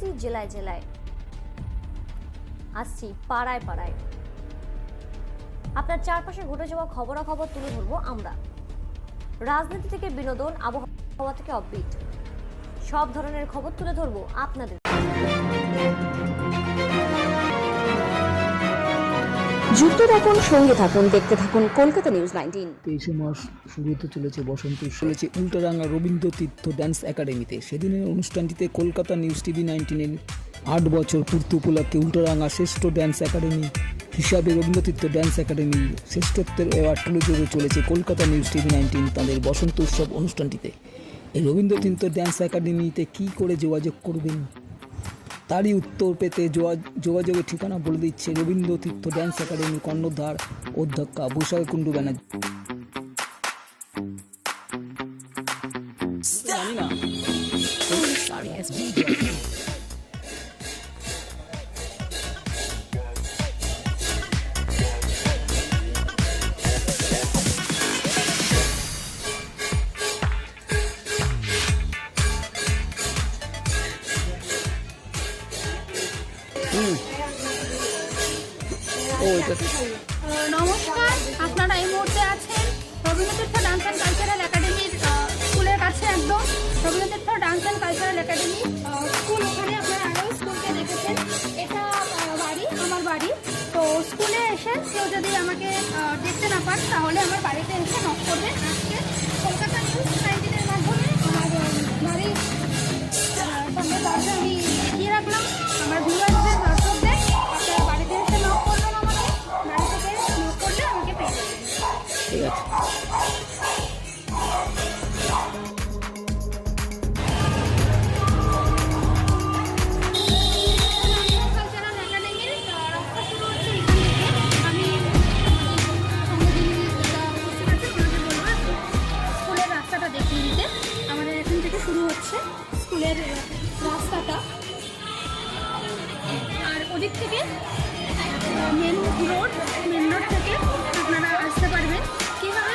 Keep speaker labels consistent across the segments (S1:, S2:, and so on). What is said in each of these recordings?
S1: আসছি জেলায় জেলায়। আসছি পাড়ায় পাড়ায়। আপনার চারপাশে ঘটে যাওয়া খবরাখবর তুলে ধরবো আমরা। রাজনীতি থেকে বিনোদন, আবহাওয়া থেকে অববিট সব ধরনের খবর তুলে ধরবো আপনাদের।
S2: যুক্ত থাকুন, সঙ্গে থাকুন, দেখতে থাকুন কলকাতা নিউজ নাইনটিন
S3: তেইশে মাস শুরু চলেছে বসন্ত, চলেছে উল্টারাঙ্গা রবীন্দ্র তীর্থ ড্যান্স একাডেমিতে সেদিনের অনুষ্ঠানটিতে কলকাতা নিউজ টিভি নাইনটিনের আট বছর পূর্তি উপলক্ষে উল্টারাঙ্গা শ্রেষ্ঠ ড্যান্স একাডেমি হিসাবে রবীন্দ্রতীর্থ ড্যান্স একাডেমি শ্রেষ্ঠত্বের অ্যাওয়ার্ড তুলে ধরে চলেছে কলকাতা নিউজ টিভি নাইনটিন তাদের বসন্ত উৎসব অনুষ্ঠানটিতে। এই রবীন্দ্রতীর্থ ড্যান্স একাডেমিতে কী করে যোগাযোগ করবেন? তারই উত্তর পেতে যোগা- যোগাযোগের ঠিকানা বলে দিচ্ছে রবীন্দ্র তীর্থ ড্যান্স একাডেমি কর্ণধার অধ্যক্ষা বৈশাখ কুণ্ডু ব্যানার্জি। জানি না।
S4: নমস্কার, আপনারা এই মুহূর্তে আছেন রবীন্দ্রতীর্থ ডান্স অ্যান্ড কালচারাল একাডেমির স্কুলের কাছে একদম। Rabindratirtha dance and cultural academy school ওখানে আপনারা আরও স্কুলকে দেখেছেন। এটা বাড়ি, আমার বাড়ি। তো স্কুলে এসে কেউ যদি আমাকে দেখতে না পান, তাহলে আমার বাড়িতে এসে নক করবেন আজকে। কলকাতা নিউজ নাইনটিনের ওদিক থেকে মেন রোড মেন রোড থেকে আপনারা আসতে পারবেন। কীভাবে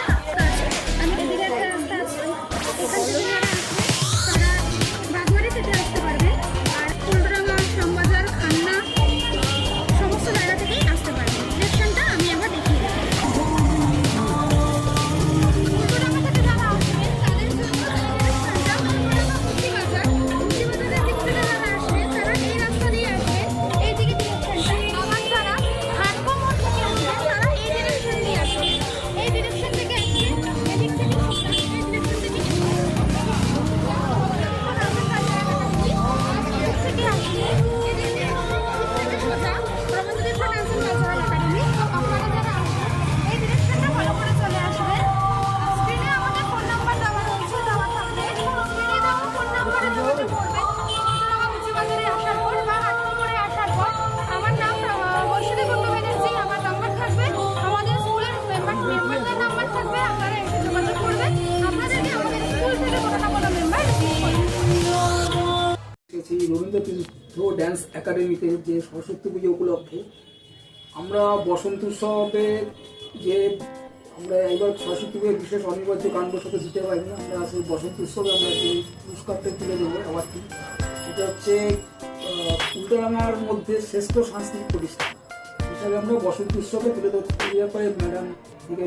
S3: সেই রবীন্দ্র তীর্থ ড্যান্স একাডেমিতে যে সরস্বতী পুজো উপলক্ষে আমরা বসন্ত উৎসবে যে আমরা এবার সরস্বতী পুজোর বিশেষ অনিবার্য সাথে দিতে পারি না। আমরা সেই বসন্ত উৎসবে আমরা যে পুরস্কারটা তুলে দেবো অ্যাওয়ার্ডটি। এটা হচ্ছে উল্টারাঙার মধ্যে শ্রেষ্ঠ সাংস্কৃতিক প্রতিষ্ঠান। হিসাবে আমরা বসন্ত উৎসবে তুলে এই ব্যাপারে ম্যাডাম থেকে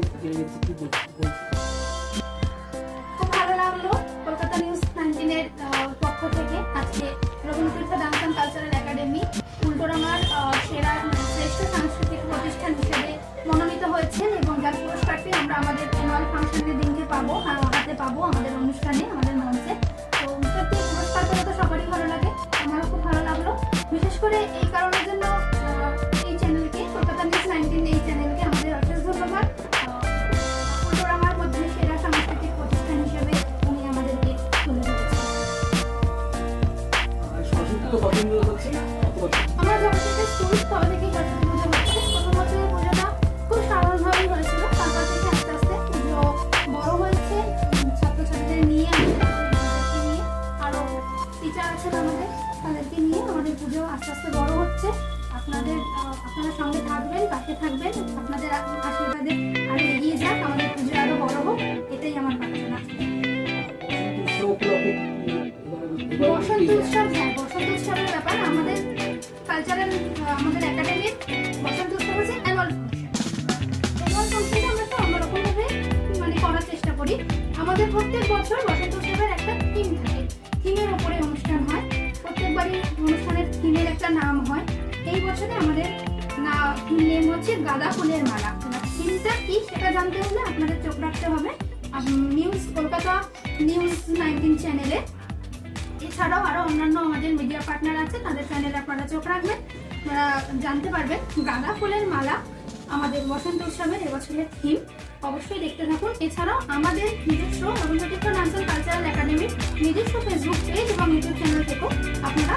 S3: কি বলছি
S4: কলকাতা নিউজ নাইনটিনের পক্ষ থেকে আজকে Rabindratirtha dance and cultural academy উল্টোরামার আহ, সেরা শ্রেষ্ঠ সাংস্কৃতিক প্রতিষ্ঠান হিসেবে মনোনীত হয়েছেন এবং যার পুরস্কারটি আমরা আমাদের অ্যানুয়াল ফাংশনের দিনকে পাবো আহ, হাতে পাবো আমাদের অনুষ্ঠানে আমাদের থেকে স্কুল তবে থেকেই সরস্বতী খুব সাধারণভাবেই হয়েছিল। তারপর থেকে আস্তে বড় হয়েছে। ছাত্রছাত্রীদের নিয়ে আমাদের নিয়ে আরও টিচার আছেন তাদেরকে নিয়ে আমাদের পুজো আস্তে আস্তে বড় হচ্ছে। আপনাদের, আপনারা সঙ্গে থাকবেন, পাশে থাকবেন। আপনাদের আশীর্বাদে আরও এগিয়ে যাক, আমাদের পুজো আরও বড় এটাই আমার প্রার্থনা। বসন্ত উৎসব হ্যাঁ বসন্ত উৎসবের কালচারাল আমাদের একাডেমির বসন্ত উৎসব হচ্ছে অ্যানুয়াল অ্যানুয়াল ফাংশনটা আমরা তো অন্যরকমভাবে মানে করার চেষ্টা করি। আমাদের প্রত্যেক বছর বসন্ত উৎসবের একটা থিম থাকে। থিমের ওপরে অনুষ্ঠান হয়। প্রত্যেকবারই অনুষ্ঠানের থিমের একটা নাম হয়। এই বছরে আমাদের না নেম হচ্ছে গাঁদা ফুলের মালা। থিমটা কি সেটা জানতে হলে আপনাদের চোখ রাখতে হবে। নিউজ কলকাতা নিউজ নাইনটিন চ্যানেলে এছাড়াও আরও অন্যান্য আমাদের মিডিয়া পার্টনার আছে, তাদের চ্যানেলে আপনারা চোখ রাখবেন। জানতে পারবেন, গাঁদা ফুলের মালা আমাদের বসন্ত উৎসবের এবছরের থিম অবশ্যই দেখতে থাকুন। এছাড়াও আমাদের নিজস্ব ডান্স অ্যান্ড কালচারাল একাডেমির নিজস্ব ফেসবুক পেজ এবং ইউটিউব চ্যানেল থেকেও আপনারা